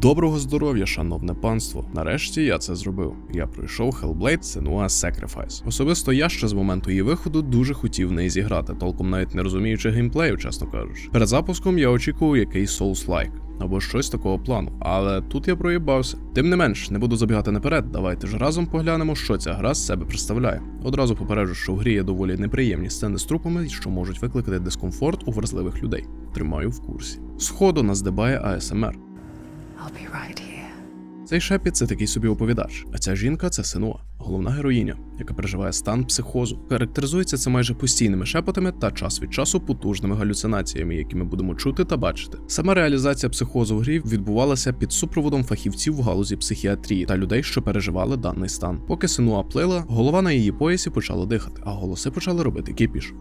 Доброго здоров'я, шановне панство. Нарешті я це зробив. Я пройшов Hellblade Senua Sacrifice. Особисто я ще з моменту її виходу дуже хотів в неї зіграти, толком навіть не розуміючи геймплею, чесно кажучи. Перед запуском я очікував якийсь Souls-like. Або щось такого плану, але тут я проїбався. Тим не менш, не буду забігати наперед. Давайте ж разом поглянемо, що ця гра з себе представляє. Одразу попереджу, що в грі є доволі неприємні сцени з трупами, що можуть викликати дискомфорт у вразливих людей. Тримаю в курсі. Сходу нас дебає АСМР. I'll be right here. Цей шепіт це такий собі оповідач, а ця жінка це Сенуа, головна героїня, яка переживає стан психозу. Характеризується це майже постійними шепотами та час від часу потужними галюцинаціями, які ми будемо чути та бачити. Сама реалізація психозу в грі відбувалася під супроводом фахівців в галузі психіатрії та людей, що переживали даний стан. Поки Сенуа плила, голова на її поясі почала дихати, а голоси почали робити кіпіш.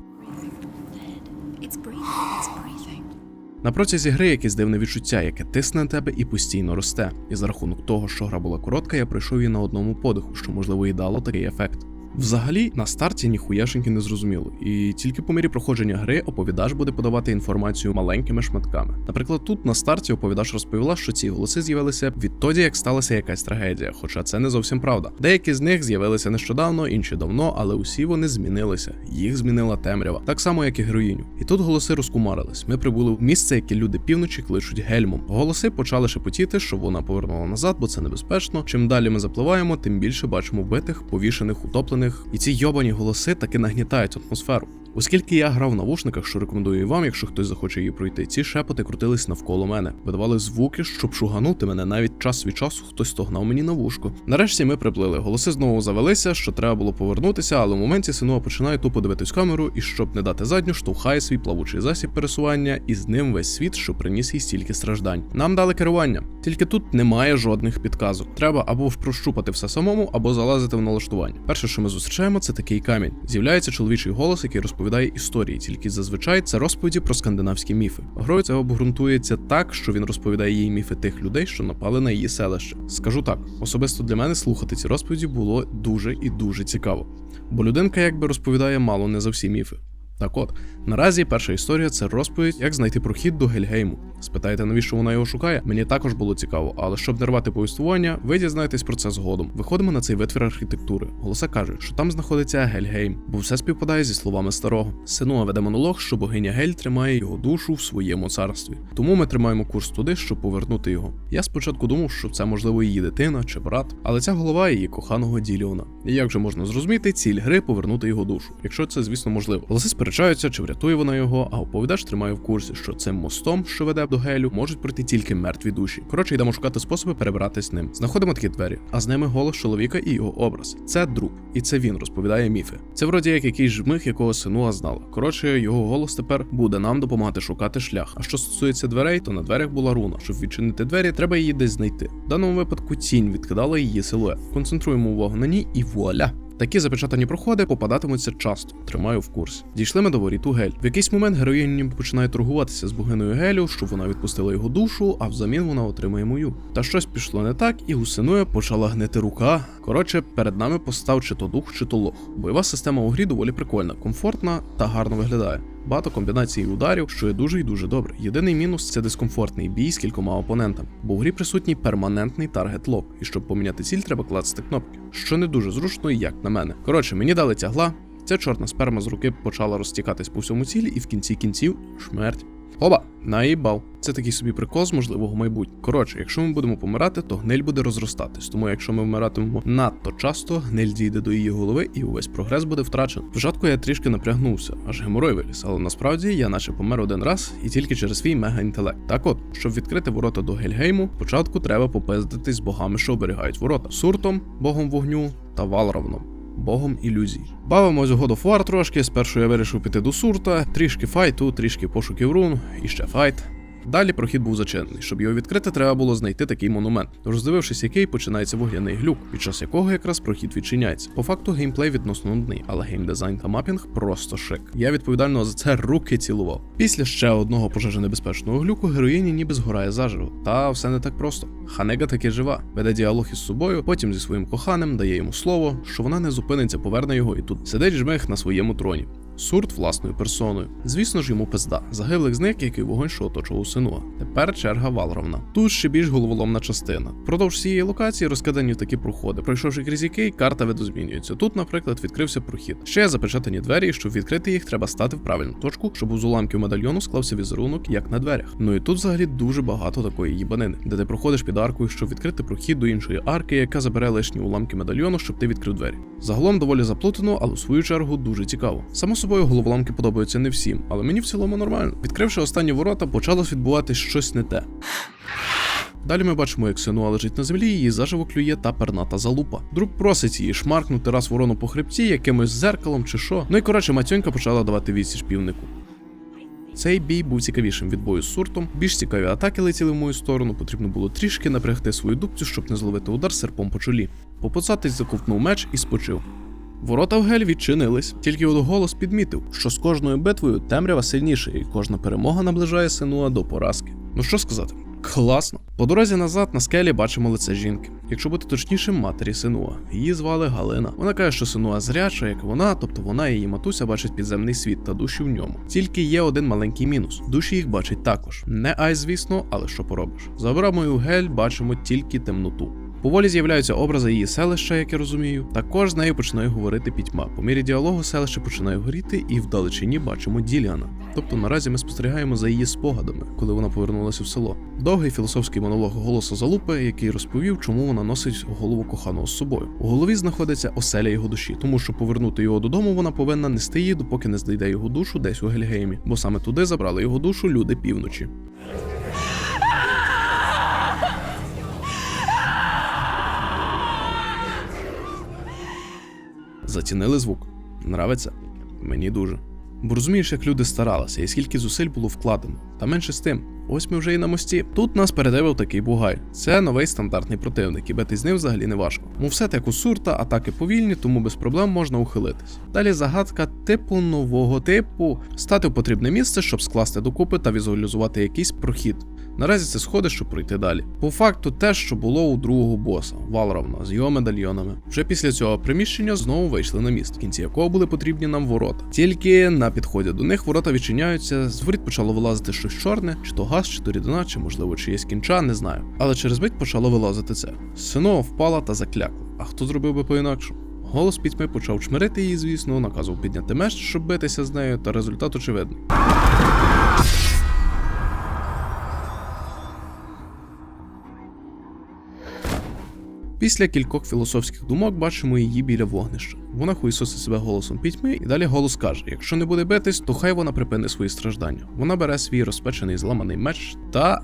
На протязі гри якесь дивне відчуття, яке тисне на тебе і постійно росте. І за рахунок того, що гра була коротка, я пройшов її на одному подиху, що можливо і дало такий ефект. Взагалі, на старті ніхуяшеньки не зрозуміло, і тільки по мірі проходження гри оповідач буде подавати інформацію маленькими шматками. Наприклад, тут на старті оповідач розповіла, що ці голоси з'явилися відтоді, як сталася якась трагедія, хоча це не зовсім правда. Деякі з них з'явилися нещодавно, інші давно, але усі вони змінилися. Їх змінила темрява, так само як і героїню. І тут голоси розкумарились. Ми прибули в місце, яке люди півночі кличуть гельмом. Голоси почали шепотіти, що вона повернула назад, бо це небезпечно. Чим далі ми запливаємо, тим більше бачимо вбитих, повішених, утоплених. І ці йобані голоси таки нагнітають атмосферу. Оскільки я грав в навушниках, що рекомендую і вам, якщо хтось захоче її пройти, ці шепоти крутились навколо мене, видавали звуки, щоб шуганути мене. Навіть час від часу хтось стогнав мені на вушко. Нарешті ми приплили. Голоси знову завелися, що треба було повернутися, але в моменті Синуа починає тупо дивитись в камеру і, щоб не дати задню, штовхає свій плавучий засіб пересування, і з ним весь світ, що приніс їй стільки страждань. Нам дали керування. Тільки тут немає жодних підказок. Треба або прощупати все самому, або залазити в налаштування. Перше, що ми зустрічаємо, це такий камінь. З'являється чоловічий голос, який розповідає історії, тільки зазвичай це розповіді про скандинавські міфи. Грою це обґрунтується так, що він розповідає їй міфи тих людей, що напали на її селище. Скажу так, особисто для мене слухати ці розповіді було дуже і дуже цікаво. Бо людинка якби розповідає мало не за всі міфи. Так от, наразі перша історія це розповідь, як знайти прохід до Гельгейму. Спитаєте, навіщо вона його шукає? Мені також було цікаво, але щоб не рвати повіствування, ви дізнаєтесь про це згодом. Виходимо на цей витвір архітектури. Голоса каже, що там знаходиться Гельгейм, бо все співпадає зі словами старого. Синуа веде монолог, що богиня Гель тримає його душу в своєму царстві. Тому ми тримаємо курс туди, щоб повернути його. Я спочатку думав, що це можливо її дитина чи брат, але ця голова її коханого Діліона. І як же можна зрозуміти ціль гри повернути його душу, якщо це, звісно, можливо. Голоси сперечаються, чи врятує вона його, а оповідач тримає в курсі, що цим мостом, що веде до гелю, можуть пройти тільки мертві душі. Коротше, йдемо шукати способи перебиратись ним. Знаходимо такі двері, а з ними голос чоловіка і його образ. Це друг, і це він розповідає міфи. Це вроді як якийсь жмих, якого синуа знала. Коротше, його голос тепер буде нам допомагати шукати шлях. А що стосується дверей, то на дверях була руна. Щоб відчинити двері, треба її десь знайти. В даному випадку тінь відкидала її силует. Концентруємо увагу на ній і вуаля. Такі запечатані проходи попадатимуться часто, тримаю в курсі. Дійшли ми до воріту Гель. В якийсь момент героїні починає торгуватися з богиною Гелю, щоб вона відпустила його душу, а взамін вона отримає мою. Та щось пішло не так, і гусиною почала гнити рука. Коротше, перед нами постав чи то дух, чи то лох. Бойова система у грі доволі прикольна, комфортна та гарно виглядає. Багато комбінацій ударів, що є дуже і дуже добре. Єдиний мінус це дискомфортний бій з кількома опонентами, бо в грі присутній перманентний таргет лок, і щоб поміняти ціль, треба клацати кнопки, що не дуже зручно, як на мене. Коротше, мені дали тягла. Ця чорна сперма з руки почала розтікатись по всьому цілі, і в кінці кінців шмерть. Оба, наїбав. Це такий собі прикол з можливого майбутнього. Коротше, якщо ми будемо помирати, то гниль буде розростатись. Тому якщо ми вмиратимемо надто часто, гниль дійде до її голови і увесь прогрес буде втрачений. Спочатку я трішки напрягнувся, аж геморой виліз, але насправді я наче помер один раз і тільки через свій мега-інтелект. Так от, щоб відкрити ворота до Гельгейму, спочатку треба попиздитись з богами, що оберігають ворота суртом, богом вогню та Валравном. Богом ілюзій. Бавимось в God of War трошки. Спершу я вирішив піти до сурта, трішки файту, трішки пошуків рун, і ще файт. Далі прохід був зачинений. Щоб його відкрити, треба було знайти такий монумент. Роздивившись, який починається вогняний глюк, під час якого якраз прохід відчиняється. По факту геймплей відносно нудний, але геймдизайн та мапінг просто шик. Я відповідально за це руки цілував. Після ще одного пожежонебезпечного глюку героїні ніби згорає заживо. Та все не так просто. Ханега таки жива, веде діалог із собою, потім зі своїм коханим дає йому слово, що вона не зупиниться, поверне його і тут сидить жмих на своєму троні. Сурт власною персоною. Звісно ж, йому пизда. Загиблих з них, який вогонь, що оточував Синуа. Тепер черга Валровна. Тут ще більш головоломна частина. Впродовж всієї локації розкидані такі проходи. Пройшовши крізь який, карта видозмінюється. Тут, наприклад, відкрився прохід. Ще запечатані двері, і щоб відкрити їх, треба стати в правильну точку, щоб з уламків медальйону склався візерунок, як на дверях. Ну і тут взагалі дуже багато такої їбанини, де ти проходиш під аркою, щоб відкрити прохід до іншої арки, яка забере лишні уламки медальйону, щоб ти відкрив двері. Загалом доволі заплутано, але у свою чергу дуже цікаво. Само собою, головоломки подобаються не всім, але мені в цілому нормально. Відкривши останні ворота, почалось відбуватись щось не те. Далі ми бачимо, як Сенуа лежить на землі, її заживо клює та перната залупа. Друг просить її шмаркнути раз ворону по хребті якимось зеркалом чи що. Ну і коротше, матьонька почала давати відсіч півнику. Цей бій був цікавішим від бою з суртом. Більш цікаві атаки летіли в мою сторону. Потрібно було трішки напрягти свою дубцю, щоб не зловити удар серпом по чолі. Попоцатись заковтнув меч і спочив. Ворота в гель відчинились, тільки от голос підмітив, що з кожною битвою темрява сильніше, і кожна перемога наближає Сенуа до поразки. Ну що сказати? Класно. По дорозі назад на скелі бачимо лице жінки. Якщо бути точнішим, матері Синуа. Її звали Галина. Вона каже, що Синуа зряча, як вона, тобто вона і її матуся бачить підземний світ та душі в ньому. Тільки є один маленький мінус: душі їх бачить також. Не ай, звісно, але що поробиш. За брамою гель бачимо тільки темноту. Поволі з'являються образи її селища, як я розумію. Також з нею починає говорити пітьма. По мірі діалогу селище починає горіти, і вдалечині бачимо Діліана. Тобто наразі ми спостерігаємо за її спогадами, коли вона повернулася в село. Довгий філософський монолог голосу залупи, який розповів, чому вона носить голову коханого з собою. У голові знаходиться оселя його душі, тому що повернути його додому вона повинна нести її, допоки не знайде його душу десь у Гельгеймі, бо саме туди забрали його душу люди півночі. Зацінили звук. Нравиться? Мені дуже. Бо розумієш, як люди старалися і скільки зусиль було вкладено. Та менше з тим, ось ми вже і на мості. Тут нас передивив такий бугай. Це новий стандартний противник, і бити з ним взагалі не важко. Все як у сурта, атаки повільні, тому без проблем можна ухилитись. Далі загадка типу нового типу стати в потрібне місце, щоб скласти докупи та візуалізувати якийсь прохід. Наразі це сходи, щоб пройти далі. По факту, те, що було у другого боса, Валровна, з його медальйонами. Вже після цього приміщення знову вийшли на міст, в кінці якого були потрібні нам ворота. Тільки на підході до них ворота відчиняються, з воріт почало вилазити щось чорне, чи то газ, чи то рідина, чи можливо чиєсь кінча, не знаю. Але через мить почало вилазити це. Синова впала та заклякла. А хто зробив би по-інакшому? Голос пітьми почав чмирити її, звісно, наказував підняти меч, щоб битися з нею, та результат очевидний. Після кількох філософських думок бачимо її біля вогнища. Вона хуїсосить себе голосом пітьми, і далі голос каже: якщо не буде битись, то хай вона припини свої страждання. Вона бере свій розпечений зламаний меч та.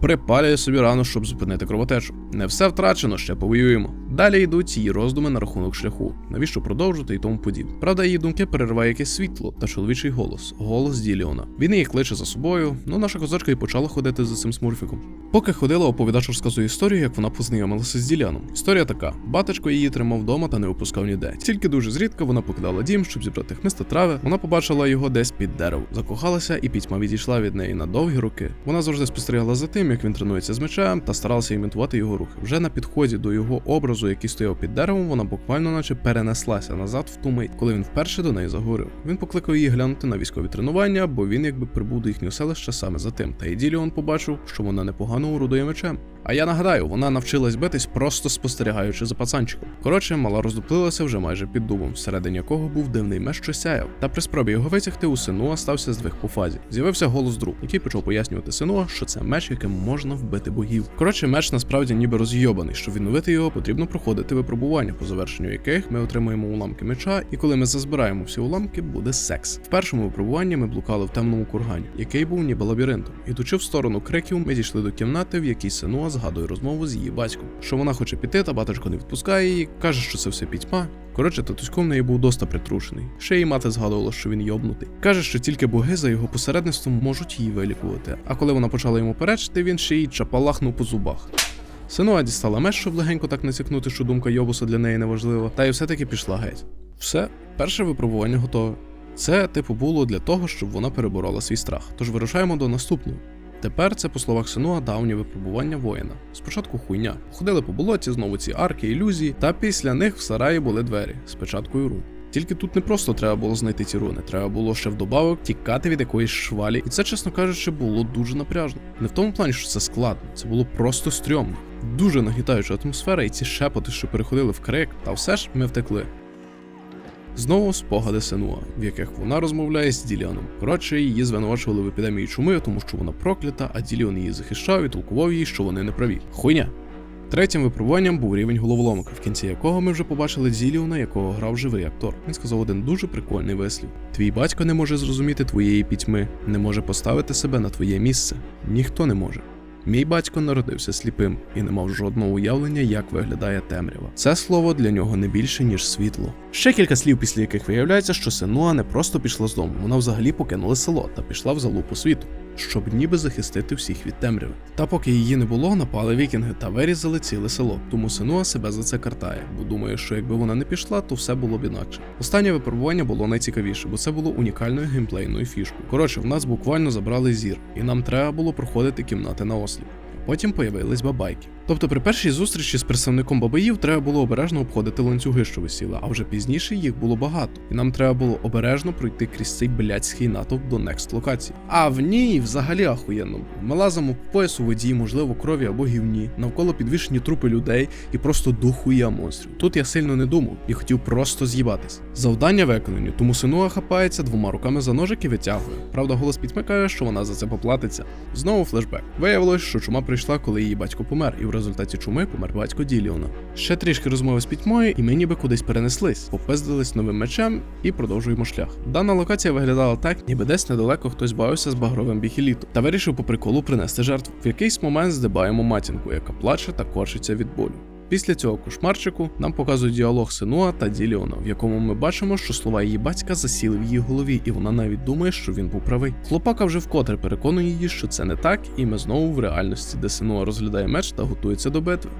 Припалює собі рану, щоб зупинити кровотечу. Не все втрачено, ще повоюємо. Далі йдуть її роздуми на рахунок шляху, навіщо продовжити і тому подібне. Правда, її думки перериває якесь світло та чоловічий голос голос Діліона. Він її кличе за собою, ну наша козачка і почала ходити за цим смурфіком. Поки ходила, оповідач розказує історію, як вона познайомилася з Діліаном. Історія така: батечко її тримав вдома та не випускав ніде. Тільки дуже зрідка вона покидала дім, щоб зібрати хмиз та трави. Вона побачила його десь під деревом, закохалася, і пітьма відійшла від неї на довгі роки. Вона завжди спостерігала за тим, як він тренується з мечем, та старалася імітувати його рухи. Вже на підході до його образу, який стояв під деревом, вона буквально наче перенеслася назад в ту мить, коли він вперше до неї заговорив. Він покликав її глянути на військові тренування, бо він якби прибув до їхнього селища саме за тим. Та й Діліон побачив, що вона непогано орудує мечем. А я нагадаю, вона навчилась битись просто спостерігаючи за пацанчиком. Коротше, мала роздуплилася вже майже під дубом, всередині якого був дивний меч, що сяяв. Та при спробі його витягти у Синуа стався здвиг по фазі. З'явився голос друг, який почав пояснювати Синуа, що це меч, яким можна вбити богів. Коротше, меч насправді ніби розйобаний. Щоб відновити його, потрібно проходити випробування, по завершенню яких ми отримуємо уламки меча, і коли ми зазбираємо всі уламки, буде секс. В першому випробуванні ми блукали в темному кургані, який був ніби лабіринтом. Ідучи в сторону криків, ми дійшли до кімнати, в якій Синуа згадує розмову з її батьком, що вона хоче піти, та батечко не відпускає її, каже, що це все пітьма. Коротше, татуськом в неї був доста притрушений. Ще її мати згадувала, що він йобнутий. Каже, що тільки боги за його посередництвом можуть її вилікувати. А коли вона почала йому перечити, він ще й чапалахнув по зубах. Синуа дістала меч, щоб легенько так насікнути, що думка Йобуса для неї неважлива, та й все-таки пішла геть. Все, перше випробування готове. Це, типу, було для того, щоб вона переборола свій страх. Тож вирушаємо до наступного. Тепер це, по словах Синуа, давнє випробування воїна. Спочатку хуйня. Ходили по болоті, знову ці арки, ілюзії, та після них в сараї були двері з печаткою рун. Тільки тут не просто треба було знайти ці руни, треба було ще вдобавок тікати від якоїсь швалі. І це, чесно кажучи, було дуже напряжно. Не в тому плані, що це складно, це було просто стрьомно. Дуже нагнітаюча атмосфера, і ці шепоти, що переходили в крик, та все ж ми втекли. Знову спогади Сенуа, в яких вона розмовляє з Діліаном. Коротше, її звинувачували в епідемії чуми, тому що вона проклята, а Діліон її захищав і толкував їй, що вони не праві. Хуйня. Третім випробуванням був рівень головоломки, в кінці якого ми вже побачили Діліона, якого грав живий актор. Він сказав один дуже прикольний вислів: Твій батько не може зрозуміти твоєї пітьми, не може поставити себе на твоє місце. Ніхто не може. Мій батько народився сліпим і не мав жодного уявлення, як виглядає темрява. Це слово для нього не більше, ніж світло. Ще кілька слів, після яких виявляється, що Сенуа не просто пішла з дому, вона взагалі покинула село та пішла в залупу світу, щоб ніби захистити всіх від темряви. Та поки її не було, напали вікінги та вирізали ціле село. Тому Синуа себе за це картає, бо думає, що якби вона не пішла, то все було б інакше. Останнє випробування було найцікавіше, бо це було унікальною геймплейною фішкою. Коротше, в нас буквально забрали зір, і нам треба було проходити кімнати на осліп. Потім появились бабайки. Тобто при першій зустрічі з представником бабаїв треба було обережно обходити ланцюги, що висіли, а вже пізніше їх було багато, і нам треба було обережно пройти крізь цей блядський натовп до некст локації. А в ній взагалі ахуєнно. Ми лазимо по поясу воді, можливо, крові або гівні, навколо підвішені трупи людей і просто дохуя монстрів. Тут я сильно не думав і хотів просто з'їбатись. Завдання виконані, тому Синуа хапається двома руками за ножик і витягує. Правда, голос Пітьми каже, що вона за це поплатиться. Знову флешбек. Виявилось, що чума прийшла, коли її батько помер, і в результаті чуми помер батько Діліона. Ще трішки розмови з пітьмою, і ми ніби кудись перенеслись, попиздились новим мечем і продовжуємо шлях. Дана локація виглядала так, ніби десь недалеко хтось бавився з багровим біхілітом та вирішив по приколу принести жертву. В якийсь момент здибаємо матінку, яка плаче та корчиться від болю. Після цього кошмарчику нам показують діалог Синуа та Діліона, в якому ми бачимо, що слова її батька засіли в її голові, і вона навіть думає, що він був правий. Хлопака вже вкотре переконує її, що це не так, і ми знову в реальності, де Синуа розглядає меч та готується до битви.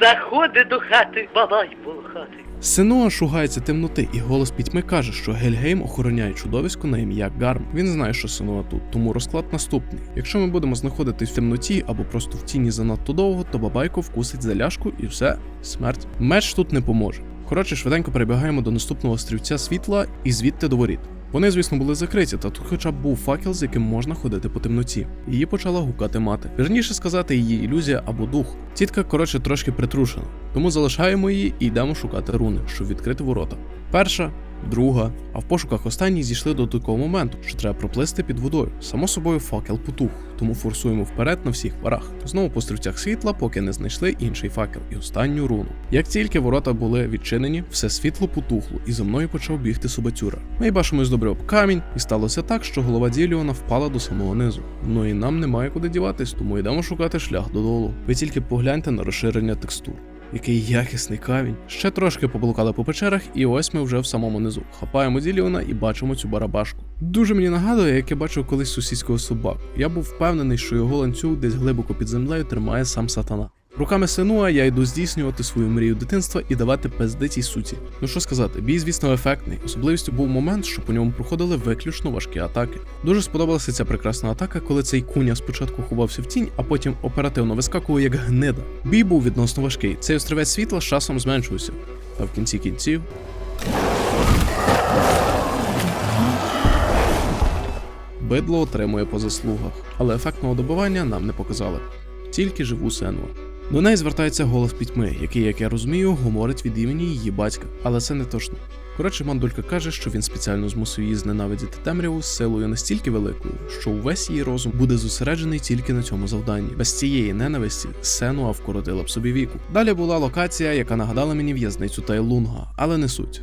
Заходи до хати, бабай хати. Синуа шугається темноти, і голос пітьми каже, що Гельгейм охороняє чудовисько на ім'я Гарм. Він знає, що Синуа тут, тому розклад наступний. Якщо ми будемо знаходитись в темноті або просто в тіні занадто довго, то бабайко вкусить заляшку і все, смерть. Меч тут не поможе. Коротше, швиденько перебігаємо до наступного острівця світла і звідти до воріт. Вони, звісно, були закриті, та тут хоча б був факел, з яким можна ходити по темноті. Її почала гукати мати. Вірніше сказати, її ілюзія або дух. Тітка, коротше, трошки притрушена. Тому залишаємо її і йдемо шукати руни, щоб відкрити ворота. Перша, друга, а в пошуках останній зійшли до такого моменту, що треба проплисти під водою. Само собою факел потух, тому форсуємо вперед на всіх парах. Знову по стрільцях світла, поки не знайшли інший факел і останню руну. Як тільки ворота були відчинені, все світло потухло, і за мною почав бігти собацюра. Ми бачимось добре об камінь, і сталося так, що голова Діліона впала до самого низу. Ну і нам немає куди діватись, тому йдемо шукати шлях додолу. Ви тільки погляньте на розширення текстур. Який якісний камінь. Ще трошки поблукали по печерах, і ось ми вже в самому низу. Хапаємо Діліона і бачимо цю барабашку. Дуже мені нагадує, як я бачив колись сусідського собаку. Я був впевнений, що його ланцюг десь глибоко під землею тримає сам сатана. Руками Синуа я йду здійснювати свою мрію дитинства і давати пизди цій суті. Ну що сказати, бій, звісно, ефектний. Особливістю був момент, що по ньому проходили виключно важкі атаки. Дуже сподобалася ця прекрасна атака, коли цей куня спочатку ховався в тінь, а потім оперативно вискакував як гнида. Бій був відносно важкий. Цей острівець світла з часом зменшувався. Та в кінці кінців. Бидло отримує по заслугах, але ефектного добивання нам не показали. Тільки живу Сенуа. До неї звертається голос пітьми, який, як я розумію, говорить від імені її батька, але це не точно. Коротше, мандулька каже, що він спеціально змусив її зненавидіти темряву силою настільки великою, що увесь її розум буде зосереджений тільки на цьому завданні. Без цієї ненависті Сенуа вкоротила б собі віку. Далі була локація, яка нагадала мені в'язницю Тайлунга, але не суть.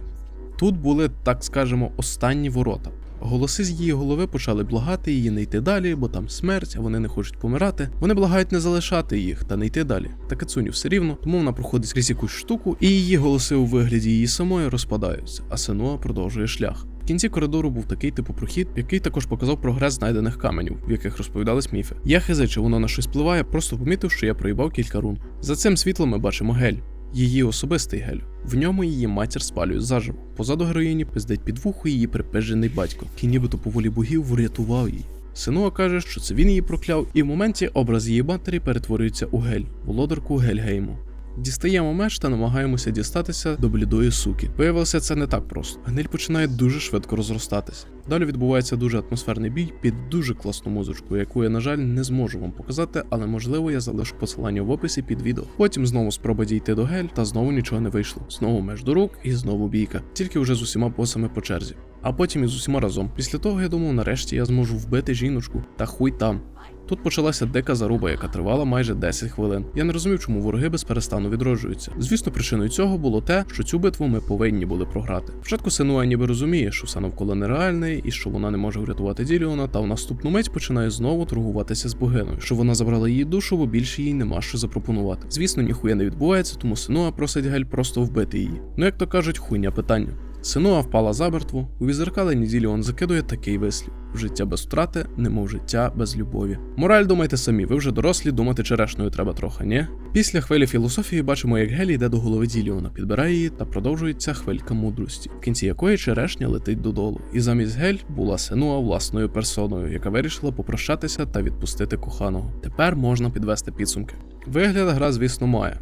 Тут були, так скажемо, останні ворота. Голоси з її голови почали благати її не йти далі, бо там смерть, а вони не хочуть помирати. Вони благають не залишати їх та не йти далі. Та Кацуні все рівно, тому вона проходить крізь якусь штуку, і її голоси у вигляді її самої розпадаються, а Сенуа продовжує шлях. В кінці коридору був такий типу прохід, який також показав прогрес знайдених каменів, в яких розповідались міфи. Я хизи, чи воно на щось впливає, просто помітив, що я проїбав кілька рун. За цим світлом ми бачимо гель. Її особистий гель. В ньому її матір спалює заживо. Позаду героїні пиздить під вухо її припежений батько, який нібито по волі богів врятував її. Синуа каже, що це він її прокляв, і в моменті образ її матері перетворюється у гель, володарку Гельгейму. Дістаємо меч та намагаємося дістатися до блідої суки. Виявилося, це не так просто. Гниль починає дуже швидко розростатися. Далі відбувається дуже атмосферний бій під дуже класну музичку, яку я, на жаль, не зможу вам показати, але можливо я залишу посилання в описі під відео. Потім знову спроба дійти до гель, та знову нічого не вийшло. Знову меч до рук і знову бійка. Тільки вже з усіма босами по черзі. А потім із усіма разом. Після того я думав, нарешті я зможу вбити жіночку, та хуй там. Тут почалася дика заруба, яка тривала майже 10 хвилин. Я не розумів, чому вороги без перестану відроджуються. Звісно, причиною цього було те, що цю битву ми повинні були програти. Спочатку Сенуа ніби розуміє, що все навколо нереальне і що вона не може врятувати Діліона, та в наступну мить починає знову торгуватися з богиною, що вона забрала її душу, бо більше їй нема що запропонувати. Звісно, ніхуя не відбувається, тому Сенуа просить Гель просто вбити її. Ну як то кажуть, хуйня питання. Синуа впала замертво, у відзеркаленні Діліон закидує такий вислів: життя без втрати, немов життя без любові. Мораль думайте самі, ви вже дорослі, думати черешною треба трохи, ні? Після хвилі філософії бачимо, як Гелі йде до голови Діліона, підбирає її та продовжується хвилька мудрості, в кінці якої черешня летить додолу. І замість Гель була Синуа власною персоною, яка вирішила попрощатися та відпустити коханого. Тепер можна підвести підсумки. Вигляд гра, звісно, має.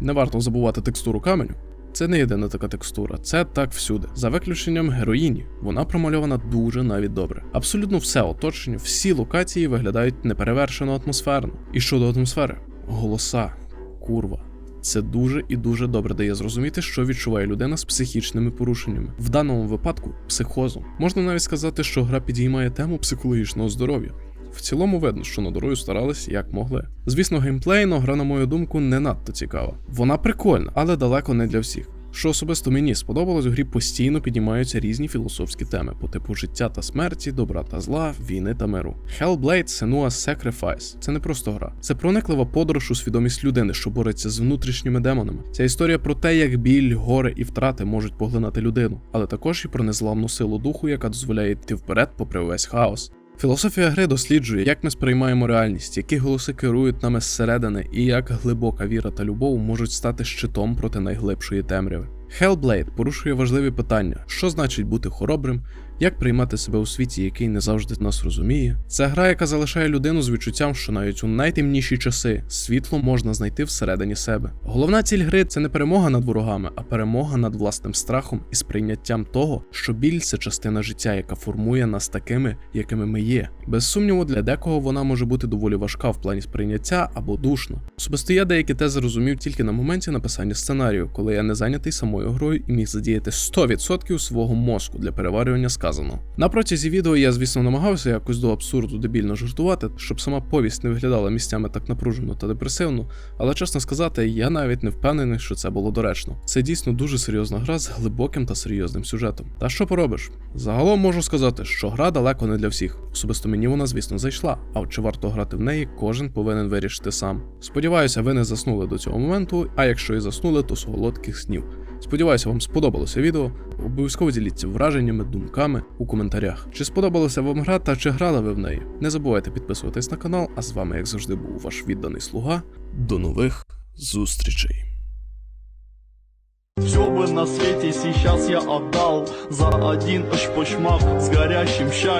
Не варто забувати текстуру каменю. Це не єдина така текстура, це так всюди. За виключенням героїні, вона промальована дуже навіть добре. Абсолютно все оточення, всі локації виглядають неперевершено атмосферно. І щодо атмосфери, голоса, курва. Це дуже і дуже добре дає зрозуміти, що відчуває людина з психічними порушеннями. В даному випадку психозом. Можна навіть сказати, що гра підіймає тему психологічного здоров'я. В цілому видно, що над грою старались як могли. Звісно, геймплейно гра, на мою думку, не надто цікава. Вона прикольна, але далеко не для всіх. Що особисто мені сподобалось, в грі постійно піднімаються різні філософські теми по типу життя та смерті, добра та зла, війни та миру. Hellblade Senua's Sacrifice – це не просто гра, це прониклива подорож у свідомість людини, що бореться з внутрішніми демонами. Ця історія про те, як біль, горе і втрати можуть поглинати людину, але також і про незламну силу духу, яка дозволяє йти вперед попри увесь хаос. Філософія гри досліджує, як ми сприймаємо реальність, які голоси керують нами зсередини, і як глибока віра та любов можуть стати щитом проти найглибшої темряви. Hellblade порушує важливі питання: що значить бути хоробрим, як приймати себе у світі, який не завжди нас розуміє. Це гра, яка залишає людину з відчуттям, що навіть у найтемніші часи світло можна знайти всередині себе. Головна ціль гри це не перемога над ворогами, а перемога над власним страхом і сприйняттям того, що біль це частина життя, яка формує нас такими, якими ми є. Без сумніву, для декого вона може бути доволі важка в плані сприйняття або душна. Особисто я деякі тези розумів тільки на моменті написання сценарію, коли я не зайнятий самою грою і міг задіяти 100% свого мозку для переварювання сказаного. На протязі відео я, звісно, намагався якось до абсурду дебільно жартувати, щоб сама повість не виглядала місцями так напружено та депресивно, але чесно сказати, я навіть не впевнений, що це було доречно. Це дійсно дуже серйозна гра з глибоким та серйозним сюжетом. Та що поробиш? Загалом можу сказати, що гра далеко не для всіх. Особисто мені вона, звісно, зайшла, а от чи варто грати в неї, кожен повинен вирішити сам. Сподіваюся, ви не заснули до цього моменту, а якщо і заснули, то солодких снів. Сподіваюся, вам сподобалося відео. Обов'язково діліться враженнями, думками у коментарях. Чи сподобалася вам гра та чи грали ви в неї? Не забувайте підписуватись на канал, а з вами, як завжди, був ваш відданий слуга. До нових зустрічей! Все бы на свете сейчас я отдал За один шпочмак с горящим чаем